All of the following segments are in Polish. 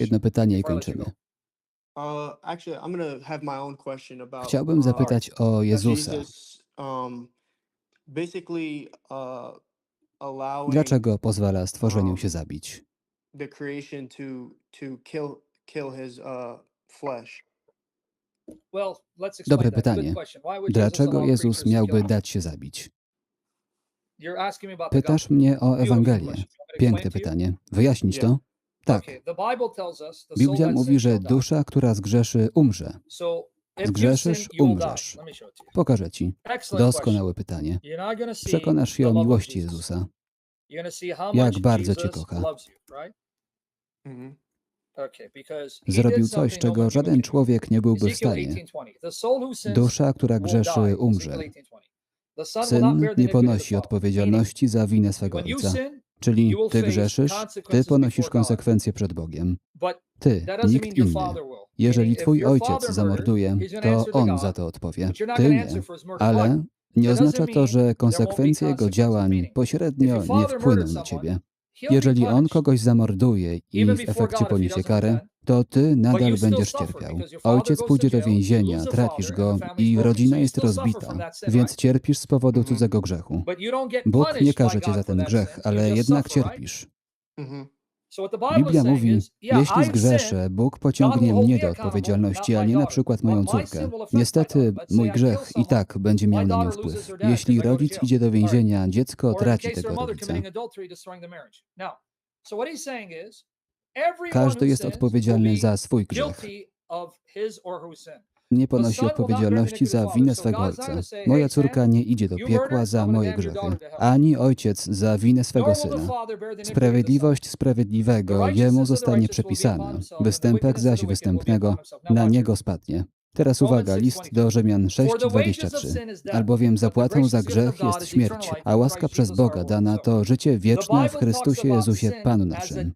Jedno pytanie i kończymy. Chciałbym zapytać o Jezusa. Dlaczego pozwala stworzeniu się zabić? Dobre pytanie. Dlaczego Jezus miałby dać się zabić? Pytasz mnie o Ewangelię. Piękne pytanie. Wyjaśnić to? Tak. Biblia mówi, że dusza, która zgrzeszy, umrze. Zgrzeszysz, umrzesz. Pokażę ci. Doskonałe pytanie. Przekonasz się o miłości Jezusa. Jak bardzo cię kocha. Mm-hmm. Zrobił coś, czego żaden człowiek nie byłby w stanie. Dusza, która grzeszy, umrze. Syn nie ponosi odpowiedzialności za winę swego ojca. Czyli ty grzeszysz, ty ponosisz konsekwencje przed Bogiem. Ty, nikt inny. Jeżeli twój ojciec zamorduje, to on za to odpowie. Ty nie. Ale nie oznacza to, że konsekwencje jego działań pośrednio nie wpłyną na ciebie. Jeżeli on kogoś zamorduje i w efekcie poniesie karę, to ty nadal będziesz cierpiał. Ojciec pójdzie do więzienia, tracisz go i rodzina jest rozbita, więc cierpisz z powodu cudzego grzechu. Bóg nie każe cię za ten grzech, ale jednak cierpisz. Mm-hmm. Biblia mówi, jeśli zgrzeszę, Bóg pociągnie mnie do odpowiedzialności, a nie na przykład moją córkę. Niestety, mój grzech i tak będzie miał na nią wpływ. Jeśli rodzic idzie do więzienia, dziecko traci tego rodzica. Każdy jest odpowiedzialny za swój grzech nie ponosi odpowiedzialności za winę swego ojca. Moja córka nie idzie do piekła za moje grzechy, ani ojciec za winę swego syna. Sprawiedliwość sprawiedliwego jemu zostanie przepisana, występek zaś występnego na niego spadnie. Teraz uwaga, list do Rzymian 6:23. Albowiem zapłatą za grzech jest śmierć, a łaska przez Boga dana to życie wieczne w Chrystusie Jezusie Panu naszym.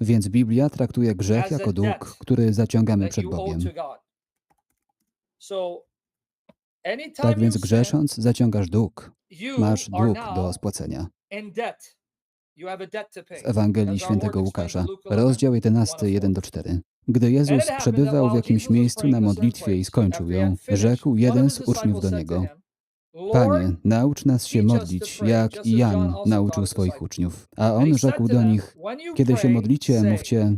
Więc Biblia traktuje grzech jako dług, który zaciągamy przed Bogiem. Tak więc grzesząc, zaciągasz dług. Masz dług do spłacenia. W Ewangelii Świętego Łukasza, rozdział 11, 1 do 4. Gdy Jezus przebywał w jakimś miejscu na modlitwie i skończył ją, rzekł jeden z uczniów do niego: Panie, naucz nas się modlić, jak i Jan nauczył swoich uczniów. A on rzekł do nich: Kiedy się modlicie, mówcie: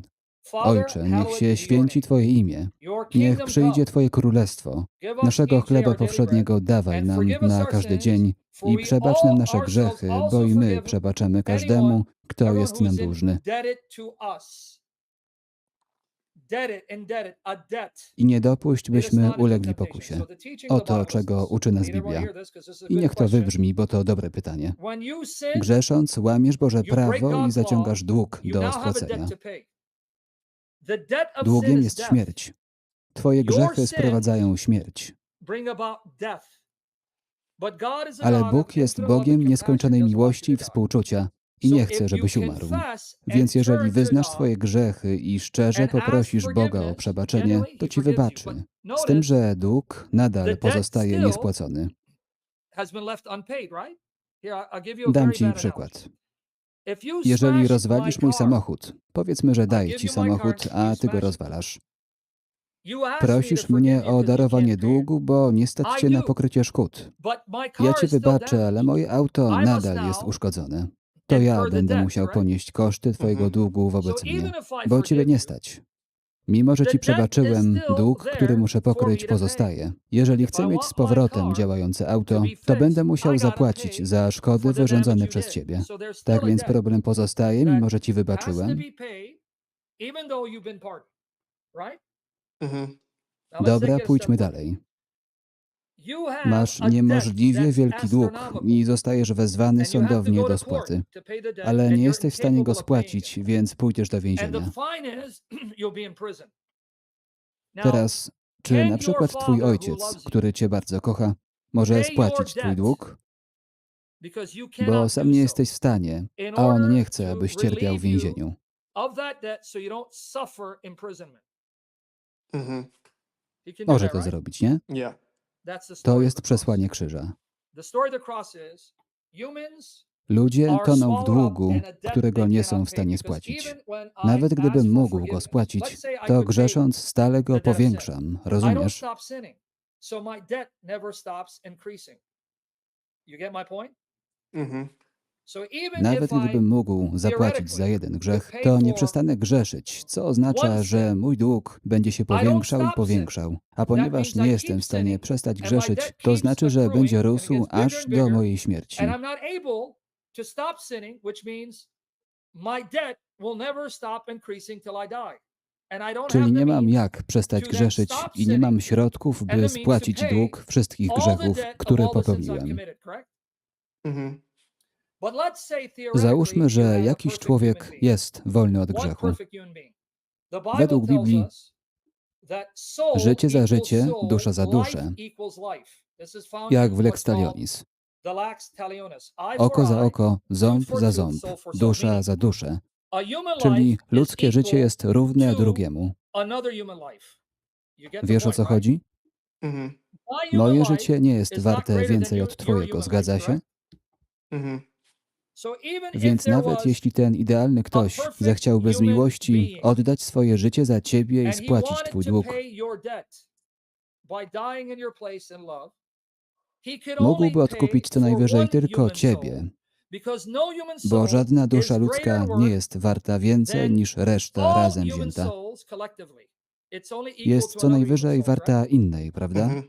Ojcze, niech się święci Twoje imię, niech przyjdzie Twoje królestwo. Naszego chleba powszedniego dawaj nam na każdy dzień i przebacz nam nasze grzechy, bo i my przebaczamy każdemu, kto jest nam dłużny. I nie dopuść, byśmy ulegli pokusie. Oto, czego uczy nas Biblia. I niech to wybrzmi, bo to dobre pytanie. Grzesząc, łamiesz Boże prawo i zaciągasz dług do spłacenia. Długiem jest śmierć. Twoje grzechy sprowadzają śmierć. Ale Bóg jest Bogiem nieskończonej miłości i współczucia i nie chce, żebyś umarł. Więc jeżeli wyznasz swoje grzechy i szczerze poprosisz Boga o przebaczenie, to ci wybaczy. Z tym, że dług nadal pozostaje niespłacony. Dam ci przykład. Jeżeli rozwalisz mój samochód, powiedzmy, że daję ci samochód, a ty go rozwalasz. Prosisz mnie o darowanie długu, bo nie stać cię na pokrycie szkód. Ja cię wybaczę, ale moje auto nadal jest uszkodzone. To ja będę musiał ponieść koszty twojego mhm. długu wobec mnie, bo ciebie nie stać. Mimo, że Ci przebaczyłem, dług, który muszę pokryć, pozostaje. Jeżeli chcę mieć z powrotem działające auto, to będę musiał zapłacić za szkody wyrządzone przez Ciebie. Tak więc problem pozostaje, mimo że Ci wybaczyłem. Mhm. Dobra, pójdźmy dalej. Masz niemożliwie wielki dług i zostajesz wezwany sądownie do spłaty, ale nie jesteś w stanie go spłacić, więc pójdziesz do więzienia. Teraz, czy na przykład twój ojciec, który cię bardzo kocha, może spłacić twój dług? Bo sam nie jesteś w stanie, a on nie chce, abyś cierpiał w więzieniu. Mhm. Może to zrobić, nie? Yeah stale go the debt sin. powiększam. I don't Rozumiesz? stop sinning. So my debt never stops increasing. You get my point? Mhm. So even Nawet if I gdybym mógł zapłacić za jeden grzech, to nie przestanę grzeszyć, co oznacza, że mój dług będzie się powiększał i powiększał. A ponieważ nie jestem w stanie przestać grzeszyć, to znaczy, że będzie rósł aż do mojej śmierci. Czyli nie mam jak przestać grzeszyć i nie mam środków, by spłacić dług wszystkich grzechów, które popełniłem. Mhm. Załóżmy, że jakiś człowiek jest wolny od grzechu. Według Biblii życie za życie, dusza za duszę. Jak w Lex Talionis. Oko za oko, ząb za ząb, dusza za duszę. Czyli ludzkie życie jest równe drugiemu. Wiesz o co chodzi? Mhm. Human Moje życie nie jest warte więcej od Twojego, zgadza się? Mhm. Więc nawet jeśli ten idealny ktoś perfect zechciałby z human miłości oddać swoje życie za Ciebie i spłacić Twój dług, mógłby odkupić co najwyżej tylko Ciebie, no bo żadna dusza ludzka nie jest warta więcej niż reszta razem wzięta. Jest co najwyżej warta innej, prawda?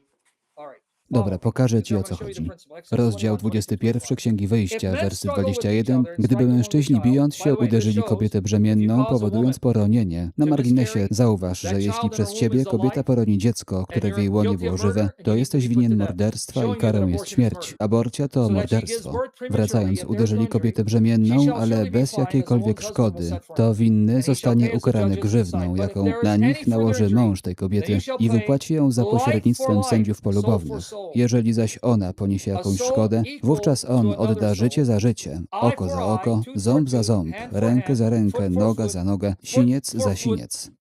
Dobra, me. pokażę Ci o co chodzi. Rozdział 21, 22, 21 Księgi Wyjścia, each 21. other and Gdyby mężczyźni bijąc się uderzyli kobietę brzemienną, powodując poronienie, na marginesie zauważ, że jeśli przez Ciebie kobieta poroni dziecko, które w jej łonie było żywe, to jesteś winien morderstwa i karą jest śmierć. Aborcja to morderstwo. Wracając, uderzyli no kobietę brzemienną, ale bez jakiejkolwiek szkody. To winny zostanie ukarany grzywną, jaką na nich nałoży mąż tej kobiety i wypłaci ją za pośrednictwem sędziów polubownych. Jeżeli zaś ona poniesie jakąś szkodę, wówczas on odda życie za życie, oko za oko, ząb za ząb, rękę za rękę, noga za nogę, siniec za siniec.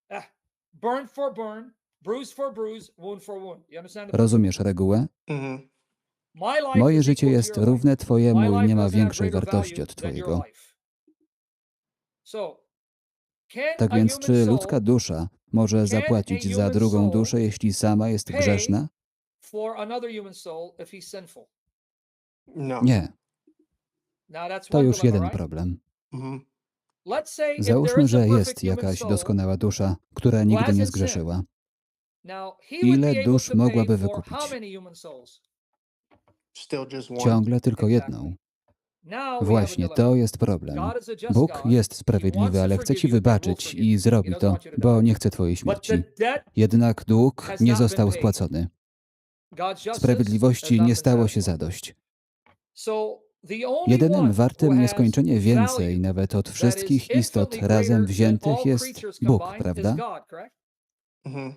Burn for burn, bruise for bruise, wound for wound. You understand? the Rozumiesz regułę? Mhm. Moje życie jest równe Twojemu i nie ma większej wartości od Twojego. Tak więc, czy ludzka dusza może zapłacić za drugą duszę, jeśli sama jest grzeszna? For another human soul if he's sinful? No. Nie, Now that's to już jeden right? problem. Let's say if there Załóżmy, że perfect jest jakaś soul, doskonała dusza, która nigdy nie zgrzeszyła. Ile dusz mogłaby wykupić? Ciągle tylko jedną. Właśnie to jest problem. Bóg jest sprawiedliwy, ale chce ci wybaczyć i zrobi to, bo nie chce twojej śmierci. Jednak dług nie został spłacony. Sprawiedliwości nie stało się zadość. Jedynym wartym nieskończenie więcej nawet od wszystkich istot razem wziętych jest Bóg, prawda? Mhm.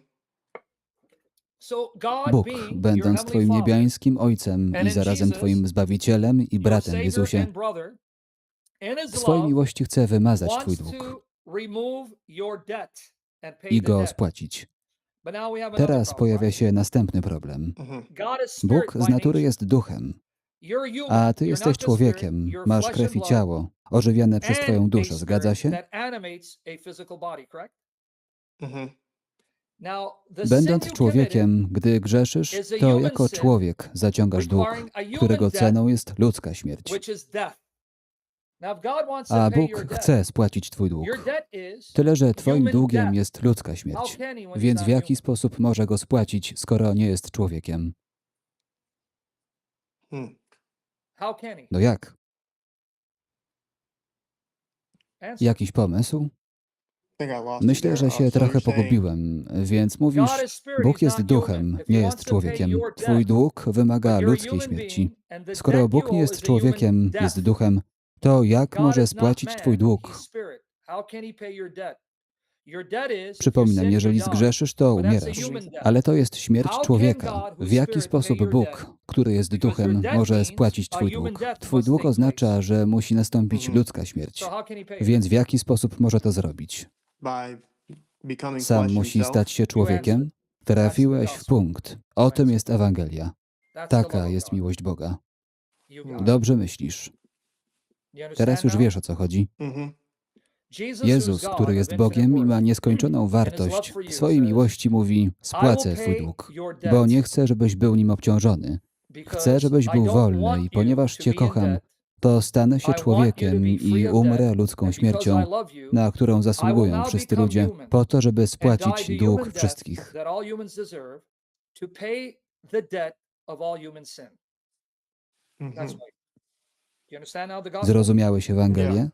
God Bóg, będąc Twoim niebiańskim Ojcem i zarazem Twoim Zbawicielem i bratem Jezusie, w swojej miłości chce wymazać Twój dług i go spłacić. Teraz pojawia się następny problem. Mhm. Bóg z natury jest duchem, a Ty jesteś człowiekiem, masz krew i ciało, ożywione przez Twoją duszę, zgadza się? Mhm. Będąc człowiekiem, gdy grzeszysz, to jako człowiek zaciągasz dług, którego ceną jest ludzka śmierć. A Bóg chce spłacić Twój dług. Tyle, że Twoim długiem jest ludzka śmierć. Więc w jaki sposób może go spłacić, skoro nie jest człowiekiem? Hmm. No jak? Jakiś pomysł? Myślę, że Uh, się trochę pogubiłem, więc mówisz, Bóg jest duchem, nie jest człowiekiem. Twój dług wymaga ludzkiej śmierci. Skoro Bóg nie jest człowiekiem, jest duchem, to jak może spłacić Twój dług? Przypominam, jeżeli zgrzeszysz, to umierasz. Ale to jest śmierć człowieka. W jaki sposób Bóg, który jest duchem, może spłacić Twój dług? Twój dług oznacza, że musi nastąpić Mhm. ludzka śmierć. Więc w jaki sposób może to zrobić? Sam musi stać się człowiekiem? Trafiłeś w punkt. O tym jest Ewangelia. Taka jest miłość Boga. It. Dobrze myślisz. Teraz już wiesz o co chodzi. Mhm. Jezus, który jest Bogiem i ma nieskończoną wartość, w swojej miłości mówi: Spłacę Twój dług, bo nie chcę, żebyś był nim obciążony. Chcę, żebyś był wolny i ponieważ Cię kocham, to stanę się człowiekiem i umrę ludzką śmiercią, na którą zasługują wszyscy ludzie, po to, żeby spłacić dług wszystkich. Mhm. Zrozumiałeś Ewangelię?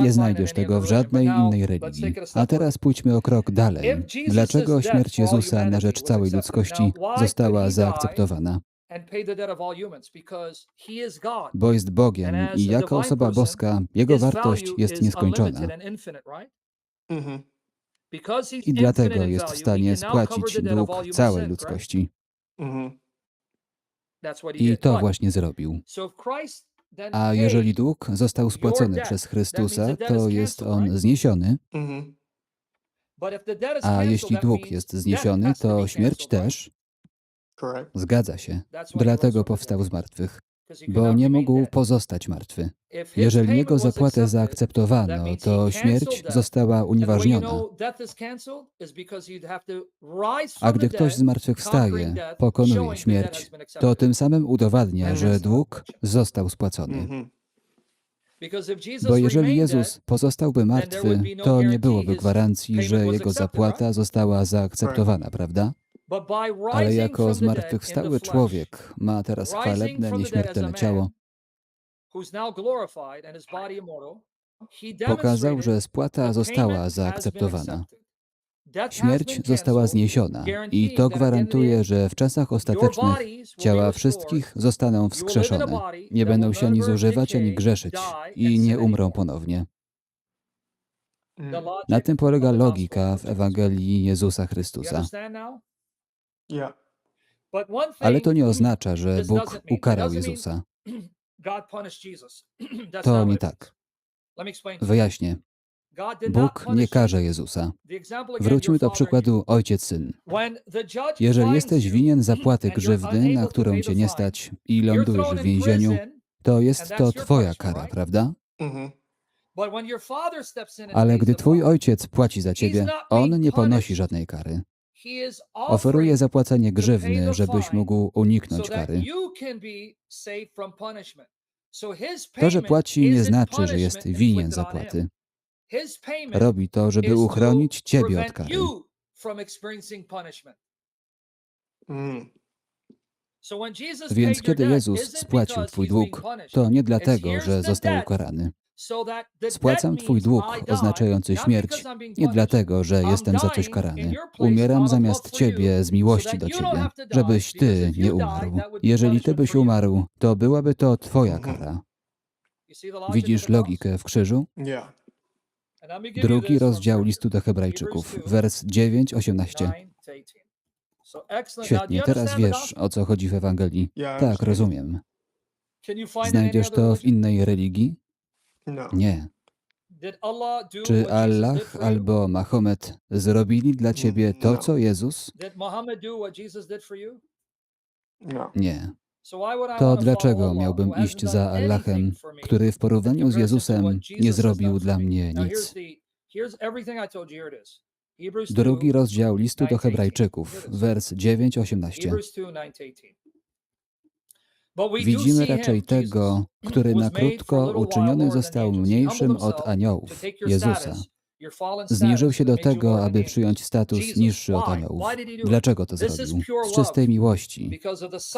Nie znajdziesz tego w żadnej innej religii. a teraz pójdźmy o krok dalej. Dlaczego śmierć Jezusa na rzecz całej ludzkości została zaakceptowana? Bo jest Bogiem i jako osoba boska, Jego wartość jest nieskończona. Mhm. He's I dlatego jest w stanie spłacić dług całej ludzkości. Mhm. He I to właśnie zrobił. A jeżeli dług został spłacony przez Chrystusa, to jest on zniesiony, Mhm. a jeśli dług jest zniesiony, to śmierć też. Zgadza się. Dlatego powstał z martwych, bo nie mógł pozostać martwy. Jeżeli jego zapłatę zaakceptowano, to śmierć została unieważniona. A gdy ktoś zmartwychwstaje, pokonuje śmierć, to tym samym udowadnia, że dług został spłacony. Mhm. Bo jeżeli Jezus pozostałby martwy, no to nie byłoby gwarancji, że jego zapłata została zaakceptowana, prawda? Ale jako zmartwychwstały człowiek ma teraz chwalebne, nieśmiertelne ciało, pokazał, że spłata została zaakceptowana. Śmierć została zniesiona i to gwarantuje, że w czasach ostatecznych ciała wszystkich zostaną wskrzeszone. Nie będą się ani zużywać, ani grzeszyć i nie umrą ponownie. Logic Na tym polega logika w. Ewangelii Jezusa Chrystusa. Ale to nie oznacza, że Bóg ukarał Jezusa. To not nie tak. Wyjaśnię. Bóg nie karze. Jezusa. Wróćmy do przykładu ojciec-syn. Jeżeli jesteś winien zapłaty grzywdy, na którą cię nie stać i lądujesz w więzieniu, to jest to twoja kara, prawda? Mhm. and Ale gdy twój ojciec płaci za ciebie, on nie ponosi żadnej kary. Oferuje zapłacenie grzywny, żebyś mógł uniknąć kary. To, że płaci, nie znaczy, że jest winien zapłaty. Robi to, żeby uchronić ciebie od kary. Jesus Więc kiedy Jezus spłacił twój dług, to nie dlatego, że został ukarany. Spłacam twój dług oznaczający śmierć, nie dlatego, że jestem za coś karany. Umieram zamiast ciebie z miłości do ciebie, żebyś ty nie umarł. Jeżeli ty byś umarł, to byłaby to twoja Mhm. kara. Widzisz logikę w krzyżu? Drugi rozdział listu do Hebrajczyków, Hebrews 2, wers 9, 18. 9 to 18. So excellent. Now, do Świetnie, teraz wiesz, o co chodzi w Ewangelii. Tak, rozumiem. Znajdziesz to w innej religii? No. Nie. Czy Allah albo Mahomet zrobili dla ciebie to, No. co Jezus? No. Nie. To dlaczego miałbym iść za Allahem, który w porównaniu z Jezusem nie zrobił dla mnie nic? here's the here's everything I told you. Here it is. Hebrews 2, Drugi rozdział listu do 9, 18. Hebrajczyków, wers 9, 18. Hebrews 2, 9 to 18. But we do Widzimy raczej tego, który na krótko uczyniony został mniejszym od aniołów, Jezusa. Zniżył się do tego, aby przyjąć status niższy od aniołów. Dlaczego to zrobił? Z czystej miłości,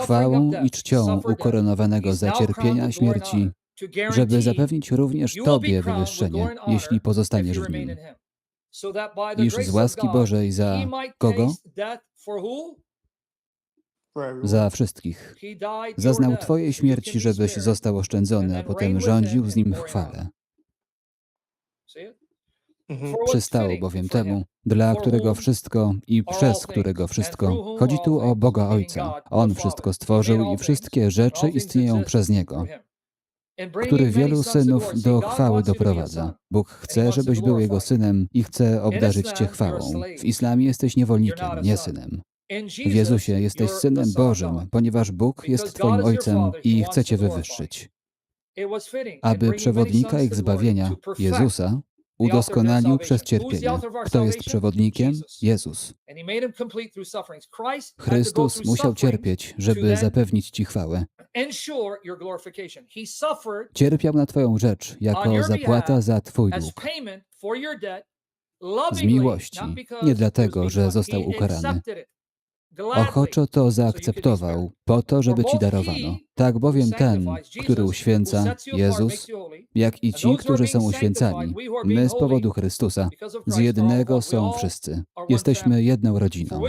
chwałą i czcią ukoronowanego za cierpienia śmierci, żeby zapewnić również Tobie wywyższenie, jeśli pozostaniesz w nim. Iż z łaski Bożej za kogo? Za wszystkich. Zaznał Twojej śmierci, żebyś został oszczędzony, a potem rządził z nim w chwale. Mhm. Przystało bowiem temu, dla którego wszystko i przez którego wszystko. Chodzi tu o Boga Ojca. On wszystko stworzył i wszystkie rzeczy istnieją przez Niego, który wielu synów do chwały doprowadza. Bóg chce, żebyś był Jego synem i chce obdarzyć Cię chwałą. W islamie jesteś niewolnikiem, nie synem. W Jezusie jesteś synem Bożym, ponieważ Bóg jest Twoim Ojcem i chce Cię wywyższyć. aby przewodnika ich zbawienia, Jezusa, udoskonalił przez cierpienie. Kto jest przewodnikiem? Jezus. Chrystus musiał cierpieć, żeby zapewnić Ci chwałę. Cierpiał na Twoją rzecz jako zapłata za Twój dług. Z miłości, nie dlatego, że został ukarany. Ochoczo to zaakceptował, po to, żeby Ci darowano. Tak bowiem ten, który uświęca, Jezus, jak i ci, którzy są uświęcani, my z powodu Chrystusa, z jednego są wszyscy. Jesteśmy jedną rodziną.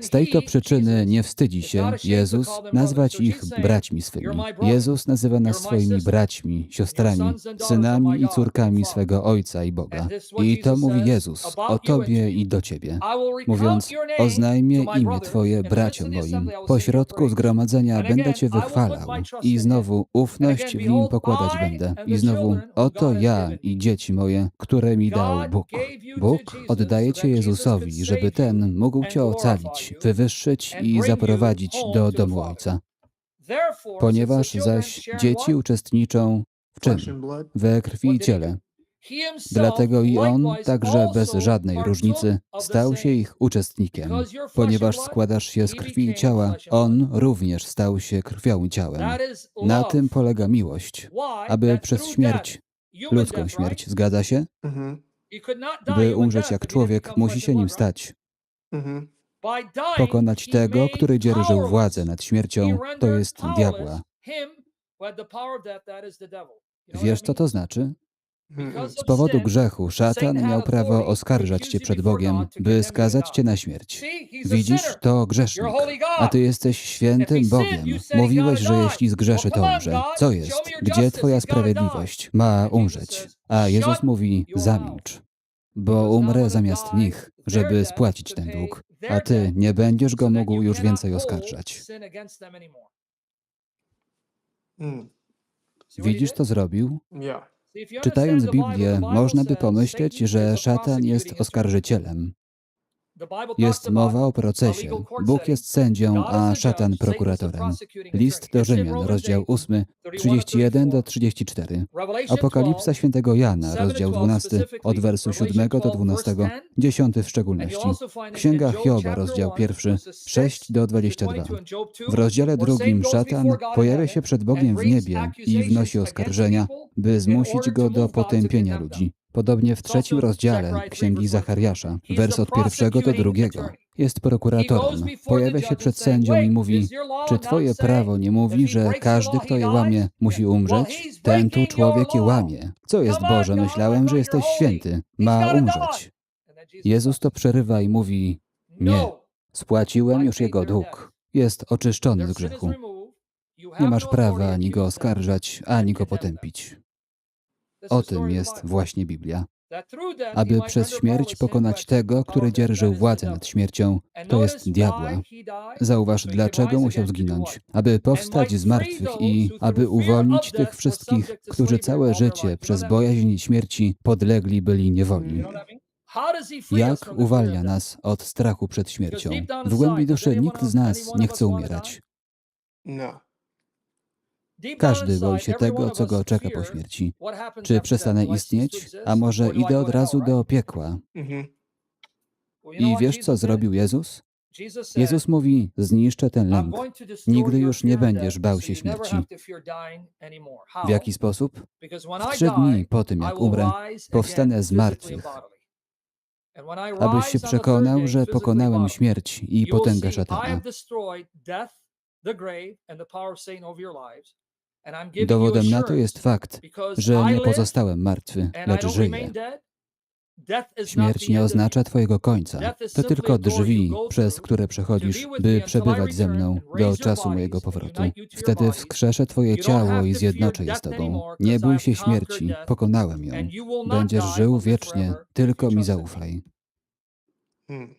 Z tej to przyczyny nie wstydzi się Jezus nazwać ich braćmi swymi. Jezus nazywa nas swoimi braćmi, siostrami, synami i córkami swego Ojca i Boga. I to mówi Jezus o Tobie i do Ciebie. Mówiąc, oznajmię imię Twoje braciom moim. Pośrodku zgromadzenia będę Cię wychwalał. I znowu ufność w nim pokładać będę. I znowu, oto ja i dzieci moje, które mi dał Bóg. Bóg oddaje Cię Jezusowi, żeby ten mógł Cię ocalić, wywyższyć i zaprowadzić do domu Ojca. Ponieważ zaś dzieci uczestniczą w czym? We krwi i ciele. Dlatego i on, także bez żadnej różnicy, stał się ich uczestnikiem. Ponieważ składasz się z krwi i ciała, on również stał się krwią i ciałem. Na tym polega miłość, aby przez śmierć, ludzką śmierć, zgadza się? Mhm. By umrzeć jak człowiek, musi się nim stać. Mhm. Pokonać tego, który dzierżył władzę nad śmiercią, to jest diabła. Wiesz, co to znaczy? Z powodu grzechu szatan miał prawo oskarżać cię przed Bogiem, by skazać cię na śmierć. Widzisz, to grzesznik, a ty jesteś świętym Bogiem. Mówiłeś, że jeśli zgrzeszy, to umrze. Co jest? Gdzie twoja sprawiedliwość? Ma umrzeć. A Jezus mówi, zamilcz, bo umrę zamiast nich, żeby spłacić ten dług, a ty nie będziesz go mógł już więcej oskarżać. Mm. Widzisz, co zrobił? Czytając Biblię, można by pomyśleć, że szatan jest oskarżycielem. Jest mowa o procesie. Bóg jest sędzią, a szatan prokuratorem. List do Rzymian, rozdział 8, 31 do 34. Apokalipsa świętego Jana, rozdział 12, od wersu 7 do 12, 10 w szczególności. Księga Hioba, rozdział 1, 6 do 22. W rozdziale drugim szatan pojawia się przed Bogiem w niebie i wnosi oskarżenia, by zmusić go do potępienia ludzi. Podobnie w trzecim rozdziale Księgi Zachariasza, wers od pierwszego do drugiego, jest prokuratorem. Pojawia się przed sędzią i mówi, czy twoje prawo nie mówi, że każdy, kto je łamie, musi umrzeć? Ten tu człowiek je łamie. Co jest Boże? Myślałem, że jesteś święty. Ma umrzeć. Jezus to przerywa i mówi, nie, spłaciłem już jego dług. Jest oczyszczony z grzechu. Nie masz prawa ani go oskarżać, ani go potępić. O tym jest właśnie Biblia. Aby przez śmierć pokonać tego, który dzierżył władzę nad śmiercią, to jest diabła. Zauważ, dlaczego musiał zginąć. Aby powstać z martwych i aby uwolnić tych wszystkich, którzy całe życie przez bojaźń śmierci podlegli byli niewoli. Jak uwalnia nas od strachu przed śmiercią? W głębi duszy nikt z nas nie chce umierać. No. Każdy boi się tego, co go czeka po śmierci. Czy przestanę istnieć, a może idę od razu do piekła? Mhm. I wiesz, co zrobił Jezus? Jezus mówi: Zniszczę ten lęk. Nigdy już nie będziesz bał się śmierci. W jaki sposób? W trzy dni po tym, jak umrę, powstanę z martwych. Abyś się przekonał, że pokonałem śmierć i potęgę szatana. Dowodem na to jest fakt, że nie pozostałem martwy, lecz żyję. Śmierć nie oznacza Twojego końca. To tylko drzwi, przez które przechodzisz, by przebywać ze mną do czasu mojego powrotu. Wtedy wskrzeszę Twoje ciało i zjednoczę je z Tobą. Nie bój się śmierci, pokonałem ją. Będziesz żył wiecznie, tylko mi zaufaj. Mm.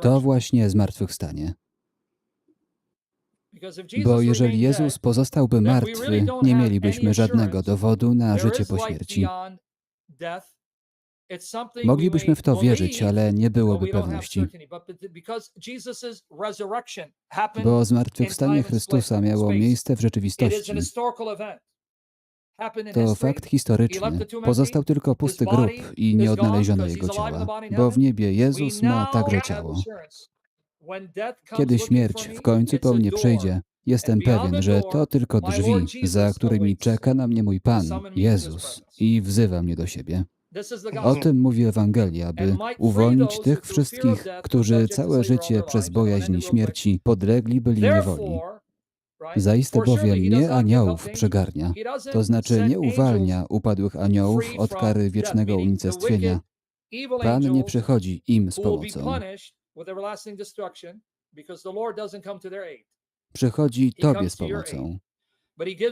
To właśnie zmartwychwstanie. Bo jeżeli Jezus pozostałby martwy, nie mielibyśmy żadnego dowodu na życie po śmierci. Moglibyśmy w to wierzyć, ale nie byłoby pewności, bo zmartwychwstanie Chrystusa miało miejsce w rzeczywistości. To fakt historyczny. Pozostał tylko pusty grób i nie odnaleziono jego ciała, bo w niebie Jezus ma także ciało. Kiedy śmierć w końcu po mnie przyjdzie, jestem pewien, że to tylko drzwi, za którymi czeka na mnie mój Pan, Jezus, i wzywa mnie do siebie. O tym mówi Ewangelia, by And might free uwolnić tych wszystkich, którzy całe życie przez bojaźń śmierci podlegli byli niewoli. Zaiste bowiem nie aniołów przegarnia, to znaczy nie uwalnia upadłych aniołów od kary wiecznego unicestwienia. Pan nie przychodzi im z pomocą. Punished with everlasting destruction because the Lord doesn't come to their aid. Przychodzi Tobie z pomocą.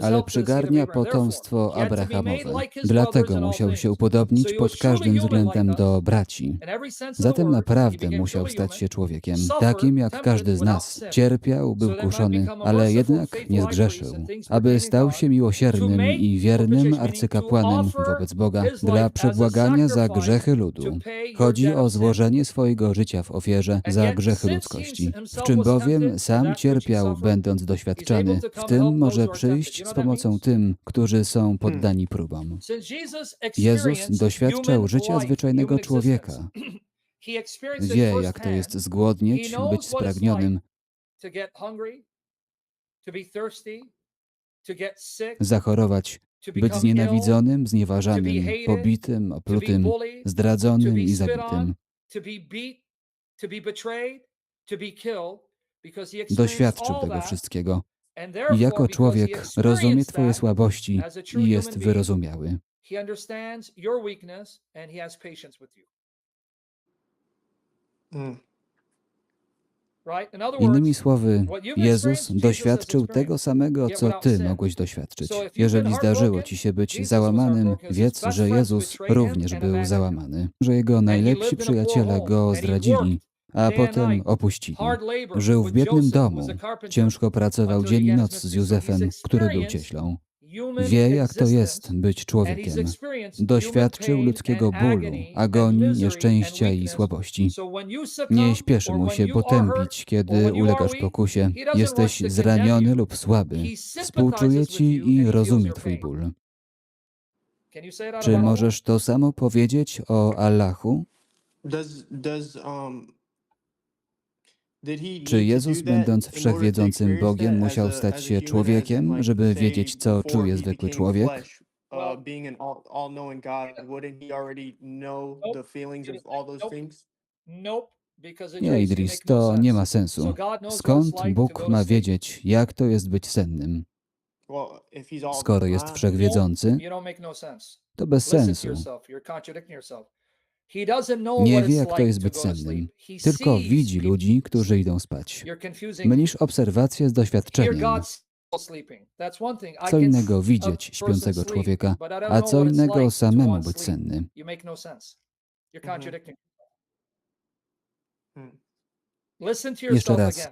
Ale przygarnia potomstwo Abrahamowe. Dlatego musiał się upodobnić pod każdym względem do braci. Zatem naprawdę musiał stać się człowiekiem, takim jak każdy z nas. Cierpiał, był kuszony, ale jednak nie zgrzeszył, aby stał się miłosiernym i wiernym arcykapłanem wobec Boga dla przebłagania za grzechy ludu. Chodzi o złożenie swojego życia w ofierze za grzechy ludzkości. W czym bowiem sam cierpiał, będąc doświadczany, w tym może tempted. Przyjść z pomocą tym, którzy są poddani próbom. Since Jesus Jezus doświadczał życia zwyczajnego człowieka. Wie, jak to jest zgłodnieć, być spragnionym, zachorować, być znienawidzonym, znieważanym, pobitym, oplutym, zdradzonym i zabitym. Doświadczył tego wszystkiego jako człowiek rozumie Twoje słabości i jest wyrozumiały. Mm. Other Innymi słowy, Jezus doświadczył tego samego, co Ty mogłeś doświadczyć. Jeżeli zdarzyło Ci się być załamanym, wiedz, że Jezus również był załamany, że Jego najlepsi przyjaciele go zdradzili, a potem opuścili. Żył w biednym domu, ciężko pracował dzień i noc z Józefem, który był cieślą. Wie, jak to jest być człowiekiem. Doświadczył ludzkiego bólu, agonii, nieszczęścia i słabości. Nie śpieszy mu się potępić, kiedy ulegasz pokusie, jesteś zraniony lub słaby. Współczuje Ci i rozumie Twój ból. Czy możesz to samo powiedzieć o Allahu? Does does um Czy Jezus, będąc wszechwiedzącym Bogiem, musiał stać się człowiekiem, żeby wiedzieć, co czuje zwykły człowiek? uh, Nie, Idris, no to nie ma sensu. Skąd Bóg ma wiedzieć, jak to jest być sennym? Skoro jest wszechwiedzący, no to bez sensu. Nie wie, jak to jest być sennym. Tylko widzi ludzi, którzy idą spać. Mylisz obserwację z doświadczeniem. Co innego widzieć śpiącego człowieka, a co innego samemu być sennym. No Mhm. to Jeszcze raz.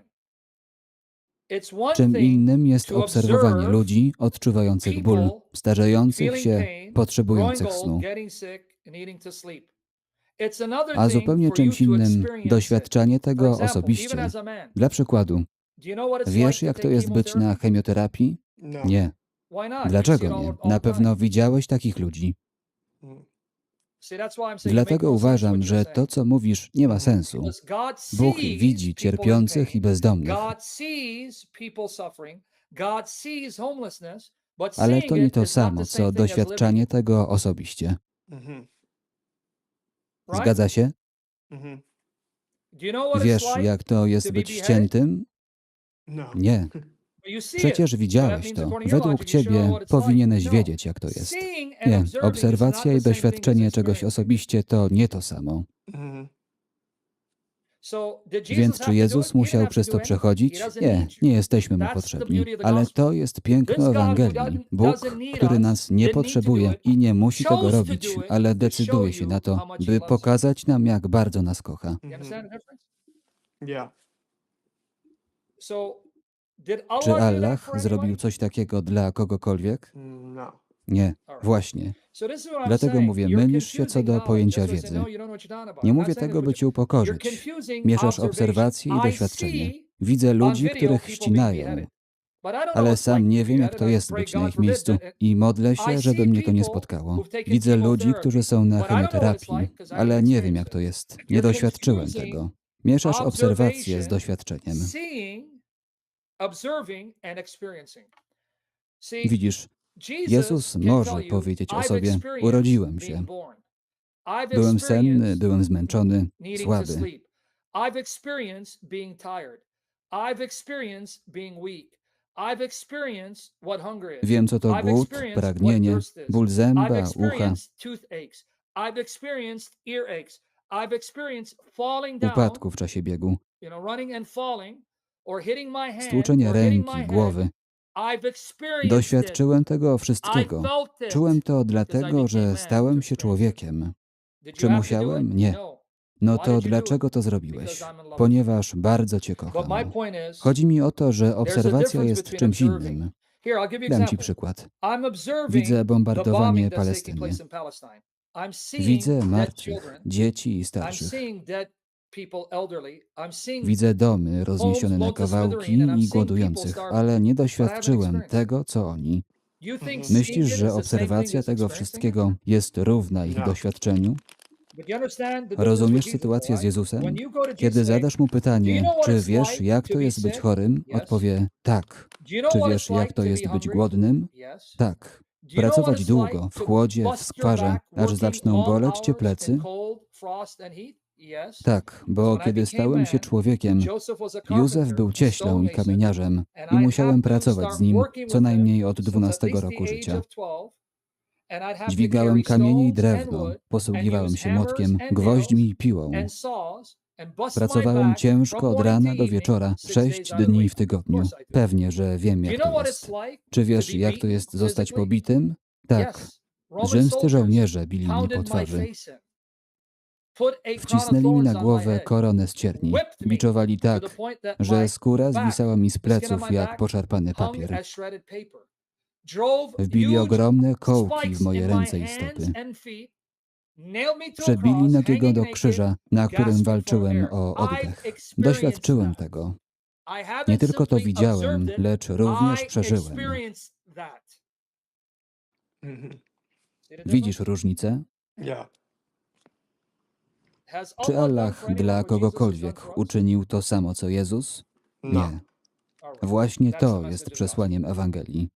Czym innym jest obserwowanie ludzi odczuwających ból, starzejących się, potrzebujących snu. A zupełnie czymś innym doświadczanie tego osobiście. Dla przykładu, wiesz jak to jest być na chemioterapii? No. Nie. Dlaczego nie? Na pewno widziałeś takich ludzi. Make Dlatego no uważam, że to, co mówisz, nie ma sensu. Because God Bóg widzi cierpiących i bezdomnych, ale to nie to samo, co doświadczanie tego osobiście. Zgadza się? Mhm. What Wiesz, jak to jest być ściętym? No. Nie. Przecież widziałeś to. Według ciebie powinieneś No. wiedzieć, jak to jest. Nie, obserwacja i doświadczenie czegoś osobiście to nie to samo. Więc czy Jezus musiał przez to przechodzić? Nie, nie jesteśmy mu potrzebni. Ale to jest piękno Ewangelii. Bóg, który nas nie potrzebuje i nie musi tego robić, ale decyduje się na to, by pokazać nam, jak bardzo nas kocha. Mhm. Czy Allah zrobił coś takiego dla kogokolwiek? No. Nie, właśnie. Dlatego mówię, mylisz się co do pojęcia wiedzy. no. Nie mówię tego, by cię upokorzyć. Mieszasz obserwację i doświadczenie. Widzę ludzi, których ścinają, ale sam nie wiem, jak to jest być na ich miejscu i modlę się, żeby mnie to nie spotkało. Widzę ludzi, którzy są na chemioterapii, ale nie wiem, jak to jest. Nie doświadczyłem tego. Mieszasz obserwację z doświadczeniem. Widzisz, Jezus może powiedzieć o "I've sobie, urodziłem się. Byłem senny, byłem zmęczony, słaby. sleep. I've experienced being tired. I've experienced being weak. I've experienced what hunger is. Wiem, co to głód, pragnienie, ból zęba, ucha. experienced toothaches. I've experienced earaches. I've experienced falling down, upadku w czasie biegu, you know, running and falling, or hitting my hand, stłuczenia or hitting my ręki, głowy. Doświadczyłem tego wszystkiego. Czułem to dlatego, że stałem się człowiekiem. Czy musiałem? Nie. No. No to dlaczego to zrobiłeś? Ponieważ bardzo Cię kocham. Chodzi mi o to, że obserwacja jest czymś innym. Dam Ci przykład. Widzę bombardowanie Palestyny. Widzę martwych, dzieci i starszych. Widzę domy rozniesione na kawałki i głodujących, ale nie doświadczyłem tego, co oni. Mhm. Myślisz, że obserwacja tego wszystkiego jest równa ich Nie. doświadczeniu? Rozumiesz sytuację z? Jezusem? Kiedy zadasz mu "Do you pytanie, czy wiesz, jak to jest być chorym, odpowie tak. Czy wiesz, jak to jest być głodnym? Tak. Pracować długo, w chłodzie, w skwarze, aż zaczną boleć cię plecy? Tak, bo kiedy stałem się człowiekiem, Józef był cieślą i kamieniarzem i musiałem pracować z nim co najmniej od since at 12 least the roku życia. of 12, and I'd have to Dźwigałem kamienie i drewno, posługiwałem się młotkiem, gwoźdźmi i piłą. Pracowałem ciężko od rana do wieczora, sześć dni w tygodniu. Pewnie, że wiem, jak to jest. Czy wiesz, jak to jest zostać pobitym? Tak. Rzymscy żołnierze bili mnie po twarzy. Wcisnęli mi na głowę koronę z cierni. Biczowali tak, że skóra zwisała mi z pleców jak hung papier. Wbili ogromne kołki w moje ręce i stopy. Przebili hanging do krzyża, na którym walczyłem o oddech. Doświadczyłem tego. Nie tylko to widziałem, lecz również przeżyłem. Mhm. The Widzisz różnicę? Czy Allah dla kogokolwiek uczynił to samo co Jezus? No. Nie. Właśnie to jest przesłaniem Ewangelii.